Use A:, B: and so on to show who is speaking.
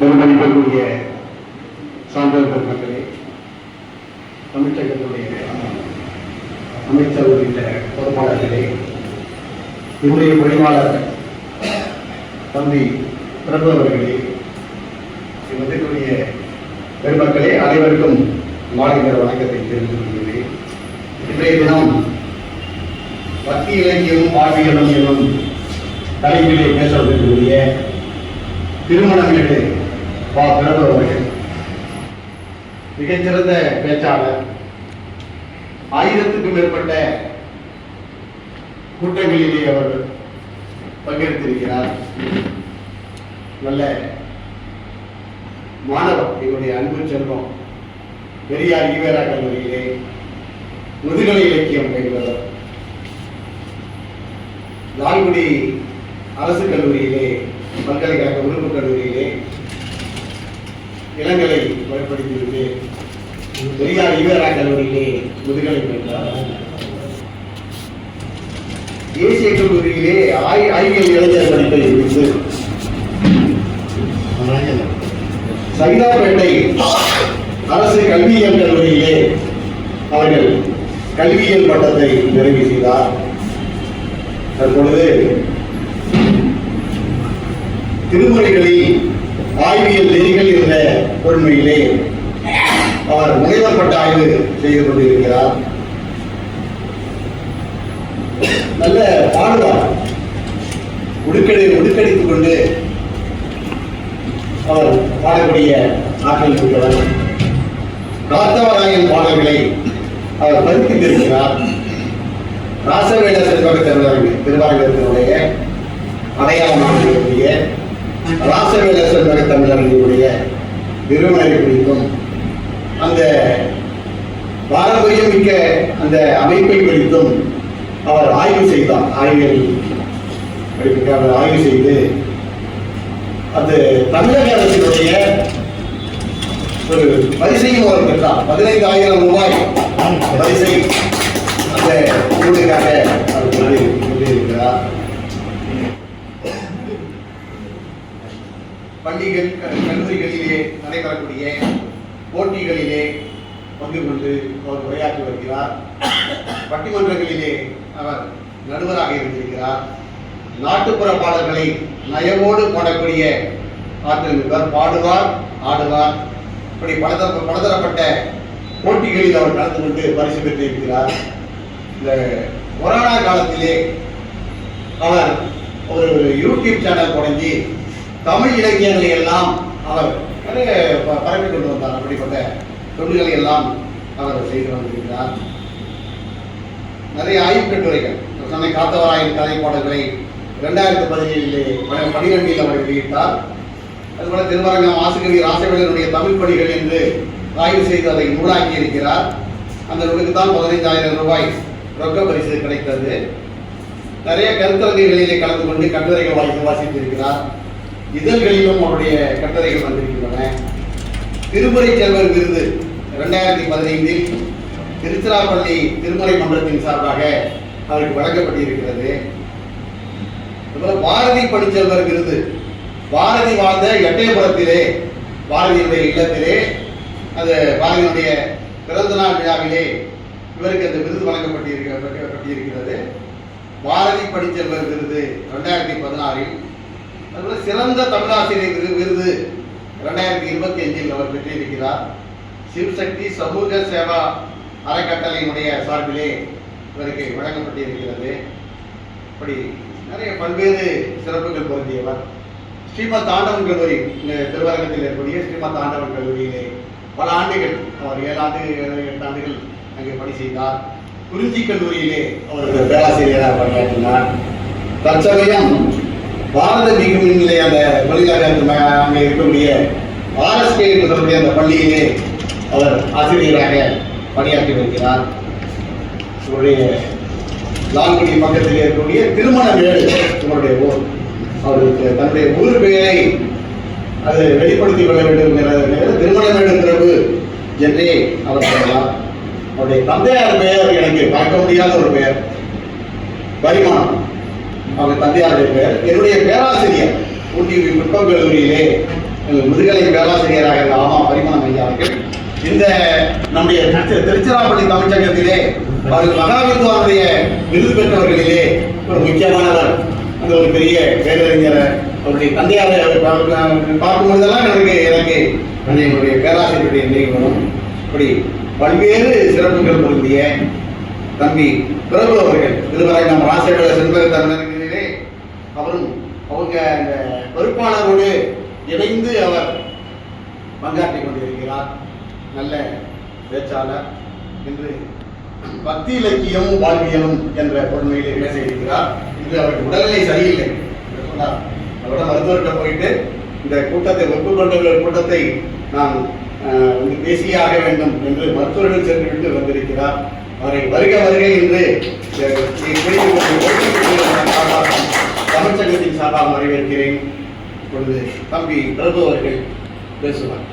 A: பெருமதிப்பிற்குரிய சான்றோர் பெருமக்களே தமிழ்ச்சங்கத்துடைய அமைச்சர் உள்ளிட்ட பொறுப்பாளர்களே இன்றைய பணியாளர் தம்பி பிரபு அவர்களே இவற்றுக்குரிய பெருமக்களே அனைவருக்கும் மாலை வணக்கத்தை தெரிந்து கொள்கிறேன். இன்றைய தினம் பக்தி இலக்கியமும் வாழ்வியலும் எனும் தலைப்பிலே பேசப்பட்டிருக்கக்கூடிய திருமணமேடு பா அவர்கள் மிகச்சிறந்த பேச்சாளர் ஆயிரத்துக்கும் மேற்பட்ட கூட்டங்களிலே அவர் பங்கெடுத்திருக்கிறார். நல்ல மாணவர் இவருடைய அன்பு செல்வம் பெரியார் ஈவேரா கல்லூரியிலே முதுகலை இலக்கியம் பயில்வர் லால்குடி அரசு கல்லூரியிலே பல்கலைக்கழக உறுப்பு கல்லூரியிலே இளங்கலை படித்துவிட்டு பெரியார் ஈவரா கல்லூரியிலே முதுகலை பெற்றார் தேசிய கல்லூரியிலே ஆய்- அறிவியல் இளைஞர் படிப்பை முடித்து சைதாப்பேட்டை அரசு கல்வியியல் கல்லூரியிலே அவர்கள் கல்வியியல் பட்டத்தை நிறைவு செய்தார். தற்பொழுது திருமுறைகளில் ஆய்வியல் நெறிகள் என்ற பொறுமையிலே அவர் முனைவர் பட்ட ஆய்வு செய்து கொண்டிருக்கிறார். நல்ல பாடுவார் உடுக்கடி உடுக்கடித்துக் கொண்டு அவர் பாடக்கூடிய ஆற்றல் மிக்கவர் காத்தவராயன் பாடல்களை அவர் பதிப்பித்திருக்கிறார் ராசவேட செல்வக திருவாரங்க திருவாரங்கத்தினுடைய அடையாளமாக இருக்கக்கூடிய ராசவேட தமிழர்களுடைய நிறுவனரை குறித்தும் அந்த பாரம்பரியம் மிக்க அந்த அமைப்பை குறித்தும் அவர் ஆய்வு செய்தார். ஆய்வியல் படிப்புக்கு அவர் ஆய்வு செய்து அது தமிழக அரசினுடைய ஒரு பரிசையும் அவர் பெற்றார். பதினைந்தாயிரம் ரூபாய் பரிசை அந்த ஊருக்காக அவர் சொல்லி சொல்லியிருக்கிறார் பள்ளிகள் கல்லூரிகளிலே நடைபெறக்கூடிய போட்டிகளிலே பங்கு கொண்டு அவர் உரையாற்றி வருகிறார். பட்டிமன்றங்களிலே அவர் நடுவராக இருந்திருக்கிறார். நாட்டுப்புற பாடல்களை நயவோடு பாடக்கூடிய ஆற்றல் இவர் பாடுவார் ஆடுவார். இப்படி பலதர பலதரப்பட்ட போட்டிகளில் அவர் கலந்து கொண்டு பரிசு பெற்றிருக்கிறார் இந்த கொரோனா காலத்திலே அவர் ஒரு யூடியூப் சேனல் தொடங்கி தமிழ் இலக்கியங்களை எல்லாம் அவர் நிறைய பரப்பி கொண்டு வந்தார். அப்படிப்பட்ட தொண்டுகளை எல்லாம் அவர் செய்து வந்திருக்கிறார். நிறைய ஆய்வு கட்டுரைகள். சொன்ன காத்தவராயன் கதை பாடல்களை இரண்டாயிரத்தி பதினேழிலே பனிரெண்டில் அவர் வெளியிட்டார். அதுபோல திருமரங்கம் ஆசிரியர் ராசவேலனுடைய தமிழ் பணிகள் என்று ஆய்வு செய்து அதை நூலாக்கி இருக்கிறார். அந்த நூலுக்கு தான் பதினைந்தாயிரம் ரூபாய் ரொக்க பரிசு கிடைத்தது. நிறைய கருத்தரங்குகளிலே கலந்து கொண்டு கட்டுரைகள் வாசித்து வாசித்திருக்கிறார். இதழ்களிலும் அவருடைய கட்டுரைகள் வந்திருக்கின்றன. திருமுறை செல்வர் விருது இரண்டாயிரத்தி பதினைந்தில் திருச்சிராப்பள்ளி திருமுறை மன்றத்தின் சார்பாக அவருக்கு வழங்கப்பட்டிருக்கிறது. அதுபோல பாரதி பணிச்செல்வர் விருது. பாரதி வாழ்ந்த எட்டயபுரத்திலே பாரதியுடைய இல்லத்திலே அது பாரதியுடைய பிறந்த நாள் விழாவிலே இவருக்கு அந்த விருது வழங்கப்பட்டிருக்கிறது பாரதி பணிச்செல்வர் விருது ரெண்டாயிரத்தி பதினாறில் அதுபோல சிறந்த தமிழாசிரியர் விருது ரெண்டாயிரத்தி இருபத்தி அஞ்சில் அவர் பெற்றிருக்கிறார். சிவசக்தி சமூக சேவா அறக்கட்டளையினுடைய சார்பிலே இவருக்கு வழங்கப்பட்டிருக்கிறது. இப்படி நிறைய பல்வேறு சிறப்புகள் பொருந்தியவர். ஸ்ரீமத் ஆண்டவன் கல்லூரி திருவரங்கத்தில் இருக்கக்கூடிய ஸ்ரீமத் ஆண்டவன் கல்லூரியிலே பல ஆண்டுகள் அவர் ஏழாண்டு ஏழு எட்டு ஆண்டுகள் அங்கே பணி செய்தார். குறிஞ்சி கல்லூரியிலே அவர் பேராசிரியராக பணியாற்றினார். தற்சமயம் பாரத மிகுமின் நிலைய அந்த தொழிலாளர் அங்கே இருக்கக்கூடிய ஆர்எஸ்கே என்று சொல்லக்கூடிய அந்த பள்ளியிலே அவர் ஆசிரியராக பணியாற்றி வருகிறார் இவருடைய லால்குடி பக்கத்தில் இருக்கக்கூடிய திருமண மேடு இவருடைய ஊர். அவருக்கு தன்னுடைய ஊர் பெயரை அது வெளிப்படுத்திக் கொள்ள வேண்டும் என்கிற திருமண மேடு பிரபு என்றே அவர் சொல்லலாம் அவருடைய தந்தையார் பெயர் எனக்கு பார்க்க முடியாத ஒரு பெயர். பரிமாணம் அவங்க தந்தையார் பெயர் என்னுடைய பேராசிரியர் ஊட்டி புட்பம் கல்லூரியிலே முதுகலை பேராசிரியராக இருந்த ஆமா பரிமாணம் ஐயா அவர்கள். இந்த நம்முடைய திருச்சிராப்பள்ளி தமிழ்ச்சங்கத்திலே அவர் மகாவித்வானுடைய விருது பெற்றவர்களிலே ஒரு முக்கியமானவர். அந்த ஒரு பெரிய பேரறிஞர் அவருடைய தந்தையாரை பார்க்கும் பொழுதெல்லாம் எனக்கு எனக்கு என்னுடைய பேராசிரியருடைய நினைவு வரும். இப்படி பல்வேறு சிறப்புகள் பொருந்திய தம்பி பிரபு அவர்கள். இதுவரை நம் ராசியர்கள் செல்வ தமிழர்களிலே அவரும் அவங்க அந்த பொறுப்பாளரோடு இணைந்து அவர் பங்காற்றிக் கொண்டிருக்கிறார். நல்ல பேச்சாளர் என்று பக்தி இலக்கியம் வாழ்வியலும் என்ற பொருளையிலே பேச இருக்கிறார். இன்று அவருக்கு உடல்நிலை சரியில்லை என்று சொன்னார். அவரோட மருத்துவர்கிட்ட போயிட்டு இந்த கூட்டத்தை ஒப்புக்கொண்டவர்கள் கூட்டத்தை நான் அஹ், ஆக வேண்டும் என்று மருத்துவர்கள் சென்றுவிட்டு வந்திருக்கிறார். அவரை வருக வருகை என்று அஹ், குறித்துக் தமிழ்ச்சங்கத்தின் சார்பாக வரவேற்கிறேன். இப்பொழுது தம்பி பிரபு அவர்கள் பேசுவார்.